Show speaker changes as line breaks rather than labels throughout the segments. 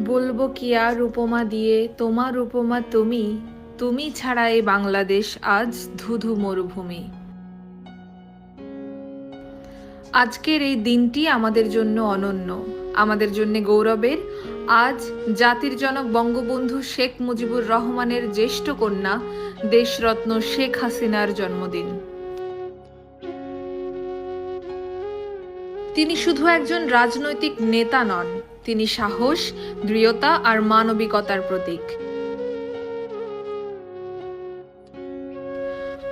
বলব কি আর উপমা দিয়ে? তোমার উপমা তুমি তুমি ছাড়া এই বাংলাদেশ আজ ধুধু মরুভূমি। আজকের এই দিনটি আমাদের জন্য অনন্য। আমাদের জন্য গৌরবের, আজ জাতির জনক বঙ্গবন্ধু শেখ মুজিবুর রহমানের জ্যেষ্ঠ কন্যা দেশরত্ন শেখ হাসিনার জন্মদিন। তিনি শুধু একজন রাজনৈতিক নেতা নন তিনি সাহস, দৃঢ়তা আর মানবিকতার প্রতীক।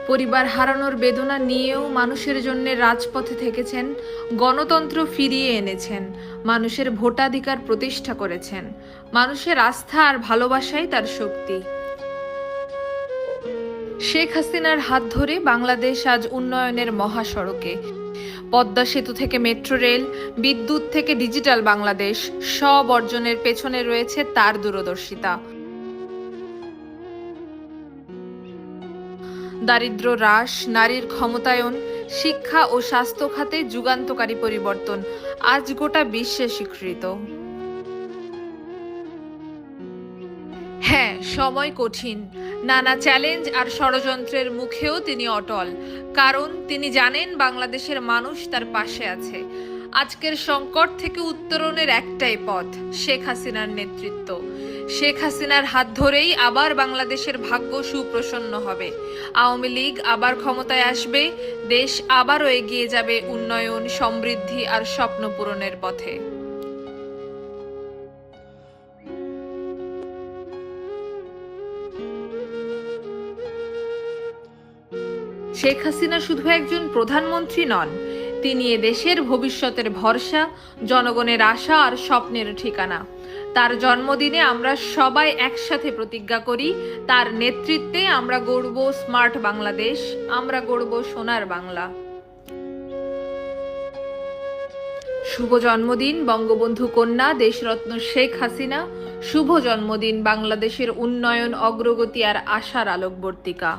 পরিবার হারানোর বেদনা নিয়েও মানুষের জন্য রাজপথে থেকেছেন, গণতন্ত্র ফিরিয়ে এনেছেন, মানুষের ভোটাধিকার প্রতিষ্ঠা করেছেন, মানুষের আস্থা আর ভালোবাসাই তার শক্তি। শেখ হাসিনার হাত ধরে বাংলাদেশ আজ উন্নয়নের মহাসড়কে। পদ্মা সেতু থেকে মেট্রো রেল, বিদ্যুৎ থেকে ডিজিটাল বাংলাদেশ, সব অর্জনের পেছনে রয়েছে তার দূরদর্শিতা। দারিদ্র হ্রাস, নারীর ক্ষমতায়ন, শিক্ষা ও স্বাস্থ্য খাতে যুগান্তকারী পরিবর্তন, আজ গোটা বিশ্বে স্বীকৃত। হ্যাঁ সময় কঠিন। নানা চ্যালেঞ্জ আর ষড়যন্ত্রের মুখেও তিনি অটল। কারণ তিনি জানেন বাংলাদেশের মানুষ তার পাশে আছে। আজকের সংকট থেকে উত্তরণের একটাই পথ, শেখ হাসিনার নেতৃত্ব। শেখ হাসিনার হাত ধরেই আবার বাংলাদেশের ভাগ্য সুপ্রসন্ন হবে। আওয়ামী লীগ আবার ক্ষমতায় আসবে, দেশ আবারও এগিয়ে যাবে উন্নয়ন, সমৃদ্ধি আর স্বপ্ন পূরণের পথে। শেখ হাসিনা শুধু একজন প্রধানমন্ত্রী নন, তিনি দেশের ভবিষ্যতের ভরসা, জনগণের আশা আর স্বপ্নের ঠিকানা। তার জন্মদিনে আমরা সবাই একসাথে প্রতিজ্ঞা করি, তার নেতৃত্বে আমরা গড়ব স্মার্ট বাংলাদেশ, আমরা গড়ব সোনার বাংলা। শুভ জন্মদিন, বঙ্গবন্ধু কন্যা, দেশরত্ন শেখ হাসিনা। শুভ জন্মদিন, বাংলাদেশের উন্নয়ন, অগ্রগতি আর আশার আলোকবর্তিকা।